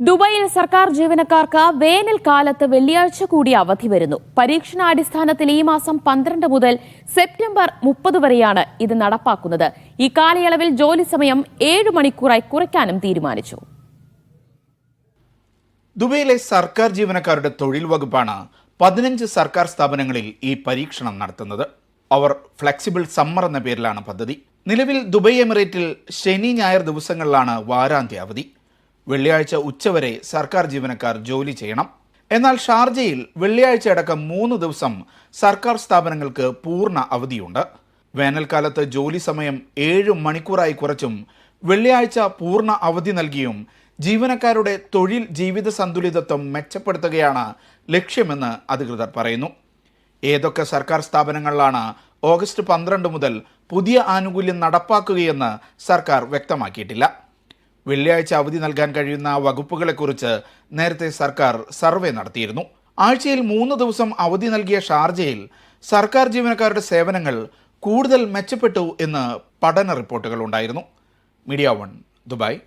ദുബായിൽ സർക്കാർ ജീവനക്കാർക്ക് വേനൽക്കാലത്ത് വെള്ളിയാഴ്ച കൂടി അവധി വരുന്നു. പരീക്ഷണാടിസ്ഥാനത്തിൽ ഈ മാസം പന്ത്രണ്ട് മുതൽ സെപ്റ്റംബർ മുപ്പത് വരെയാണ് ഇത് നടപ്പാക്കുന്നത്. ഈ കാലയളവിൽ ജോലി സമയം ഏഴ് മണിക്കൂറായി കുറയ്ക്കാനും തീരുമാനിച്ചു. ദുബൈയിലെ സർക്കാർ ജീവനക്കാരുടെ തൊഴിൽ വകുപ്പാണ് പതിനഞ്ച് സർക്കാർ സ്ഥാപനങ്ങളിൽ ഈ പരീക്ഷണം നടത്തുന്നത്. അവർ ഫ്ലെക്സിബിൾ സമ്മർ എന്ന പേരിലാണ് പദ്ധതി. നിലവിൽ ദുബൈ എമിറേറ്റിൽ ശനി ഞായർ ദിവസങ്ങളിലാണ് വാരാന്ത്യ അവധി. വെള്ളിയാഴ്ച ഉച്ചവരെ സർക്കാർ ജീവനക്കാർ ജോലി ചെയ്യണം. എന്നാൽ ഷാർജയിൽ വെള്ളിയാഴ്ച അടക്കം മൂന്ന് ദിവസം സർക്കാർ സ്ഥാപനങ്ങൾക്ക് പൂർണ അവധിയുണ്ട്. വേനൽക്കാലത്ത് ജോലി സമയം ഏഴ് മണിക്കൂറായി കുറച്ചും വെള്ളിയാഴ്ച പൂർണ അവധി നൽകിയും ജീവനക്കാരുടെ തൊഴിൽ ജീവിത സന്തുലിതത്വം മെച്ചപ്പെടുത്തുകയാണ് ലക്ഷ്യമെന്ന് അധികൃതർ പറയുന്നു. ഏതൊക്കെ സർക്കാർ സ്ഥാപനങ്ങളിലാണ് ഓഗസ്റ്റ് പന്ത്രണ്ട് മുതൽ പുതിയ ആനുകൂല്യം നടപ്പാക്കുകയെന്ന് സർക്കാർ വ്യക്തമാക്കിയിട്ടില്ല. വെള്ളിയാഴ്ച അവധി നൽകാൻ കഴിയുന്ന വകുപ്പുകളെക്കുറിച്ച് നേരത്തെ സർക്കാർ സർവേ നടത്തിയിരുന്നു. ആഴ്ചയിൽ മൂന്ന് ദിവസം അവധി നൽകിയ ഷാർജയിൽ സർക്കാർ ജീവനക്കാരുടെ സേവനങ്ങൾ കൂടുതൽ മെച്ചപ്പെട്ടു എന്ന് പഠന റിപ്പോർട്ടുകൾ ഉണ്ടായിരുന്നു. Media one Dubai.